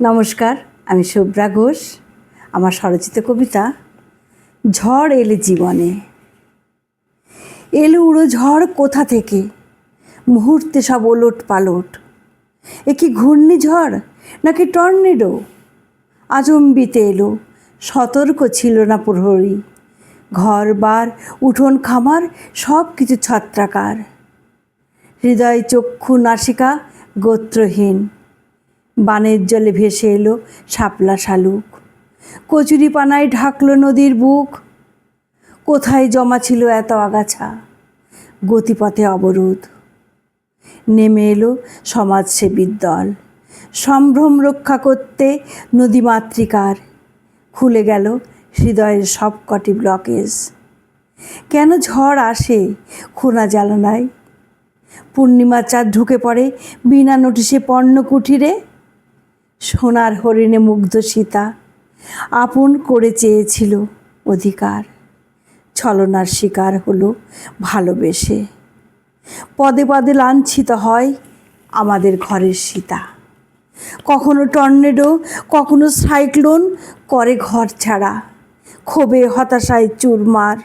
নমস্কার, আমি শুভ্রা ঘোষ, আমার স্বরচিত কবিতা, ঝড় এলে জীবনে। এলো উড়ো ঝড় কোথা থেকে? মুহূর্তে সব ওলট পালট। এ কি ঘূর্ণিঝড় নাকি টর্নেডো? আচম্বিতে এলো, সতর্ক ছিল না প্রহরী। ঘর, বার, উঠোন, খামার, সব কিছু ছত্রাকার। হৃদয়, চক্ষু, নাসিকা গোত্রহীন। বানের জলে ভেসে এলো শাপলা শালুক। কচুরি পানায় ঢাকলো নদীর বুক। কোথায় জমা ছিল এত আগাছা? গতিপথে অবরোধ। নেমে এলো সমাজসেবীর দল। সম্ভ্রম রক্ষা করতে নদীমাতৃকার খুলে গেল হৃদয়ের সবকটি ব্লকেজ। কেন ঝড় আসে খোনা জ্বালানায়? পূর্ণিমা চাঁদ ঢুকে পড়ে বিনা নোটিশে পণ্য কুঠিরে সোনার হরিণে মুগ্ধ সীতা আপন করে চেয়েছিল অধিকার। ছলনার শিকার হলো ভালোবেসে। পদে পদে লাঞ্ছিত হয় আমাদের ঘরের সীতা। কখনো টর্নেডো, কখনো সাইক্লোন করে ঘর ছাড়া, ক্ষোভে, হতাশায় চুরমার।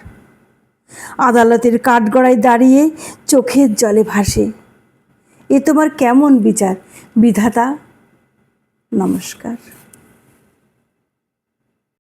আদালতের কাঠগড়ায় দাঁড়িয়ে চোখের জলে ভাসে। এ তোমার কেমন বিচার, বিধাতা? নমস্কার।